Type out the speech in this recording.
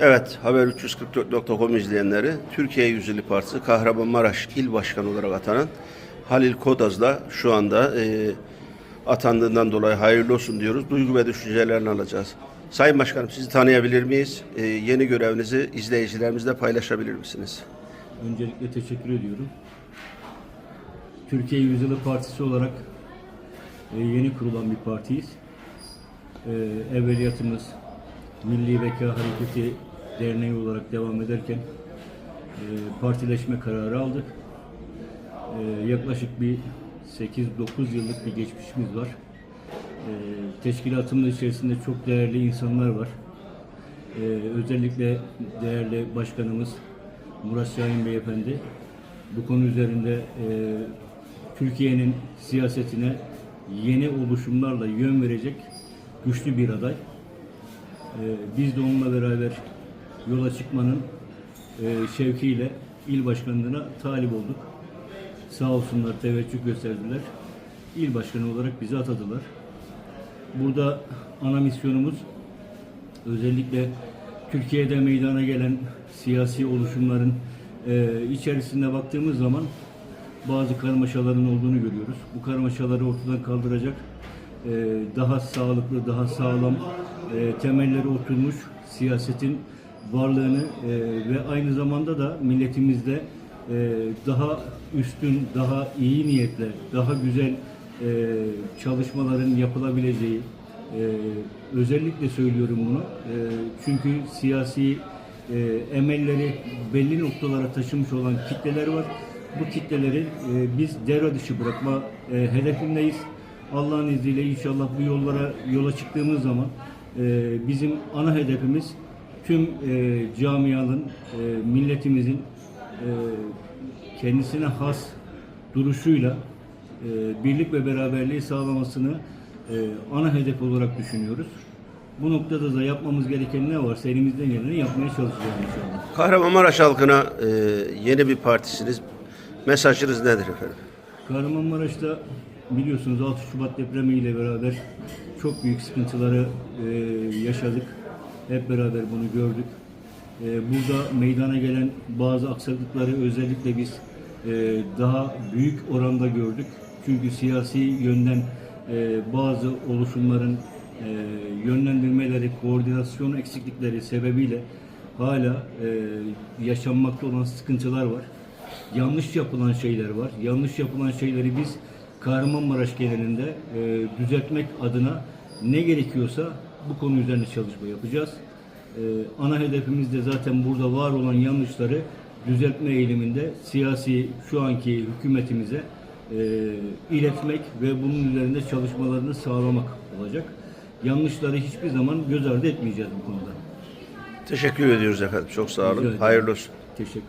Evet, Haber 344.com izleyenleri, Türkiye Yüzyılı Partisi Kahramanmaraş İl Başkanı olarak atanan Halil Kodaz'la şu anda e, atandığından dolayı hayırlı olsun diyoruz. Duygu ve düşüncelerini alacağız. Sayın Başkanım sizi tanıyabilir miyiz? E, yeni görevinizi izleyicilerimizle paylaşabilir misiniz? Öncelikle teşekkür ediyorum. Türkiye Yüzyılı Partisi olarak e, yeni kurulan bir partiyiz. E, evveliyatımız Milli Veka Hareketi Derneği olarak devam ederken e, partileşme kararı aldık. E, yaklaşık bir 8-9 yıllık bir geçmişimiz var. E, teşkilatımız içerisinde çok değerli insanlar var. Özellikle değerli başkanımız Murat Şahin Beyefendi bu konu üzerinde Türkiye'nin siyasetine yeni oluşumlarla yön verecek güçlü bir aday. Ee, biz de onunla beraber yola çıkmanın e, şevkiyle il başkanlığına talip olduk. Sağ olsunlar teveccüh gösterdiler. İl başkanı olarak bizi atadılar. Burada ana misyonumuz özellikle Türkiye'de meydana gelen siyasi oluşumların e, içerisinde baktığımız zaman bazı karmaşaların olduğunu görüyoruz. Bu karmaşaları ortadan kaldıracak e, daha sağlıklı, daha sağlam e, temelleri oturmuş siyasetin varlığını e, ve aynı zamanda da milletimizde e, daha üstün, daha iyi niyetle, daha güzel e, çalışmaların yapılabileceği, ee, özellikle söylüyorum bunu. Ee, çünkü siyasi e, emelleri belli noktalara taşımış olan kitleler var. Bu kitleleri e, biz devre dışı bırakma e, hedefindeyiz. Allah'ın izniyle inşallah bu yollara yola çıktığımız zaman e, bizim ana hedefimiz tüm e, camianın, e, milletimizin e, kendisine has duruşuyla e, birlik ve beraberliği sağlamasını e, ana hedef olarak düşünüyoruz. Bu noktada da yapmamız gereken ne varsa elimizden geleni yapmaya çalışacağız inşallah. Kahramanmaraş halkına e, yeni bir partisiniz. Mesajınız nedir efendim? Kahramanmaraş'ta biliyorsunuz 6 Şubat depremiyle beraber çok büyük sıkıntıları e, yaşadık. Hep beraber bunu gördük. E, burada meydana gelen bazı aksaklıkları özellikle biz e, daha büyük oranda gördük. Çünkü siyasi yönden e, bazı oluşumların e, yönlendirmeleri, koordinasyon eksiklikleri sebebiyle hala e, yaşanmakta olan sıkıntılar var. Yanlış yapılan şeyler var. Yanlış yapılan şeyleri biz Kahramanmaraş genelinde e, düzeltmek adına ne gerekiyorsa bu konu üzerine çalışma yapacağız. E, ana hedefimiz de zaten burada var olan yanlışları düzeltme eğiliminde siyasi şu anki hükümetimize e, iletmek ve bunun üzerinde çalışmalarını sağlamak olacak. Yanlışları hiçbir zaman göz ardı etmeyeceğiz bu konuda. Teşekkür ediyoruz efendim. Çok sağ olun. Hayırlı olsun. Teşekkür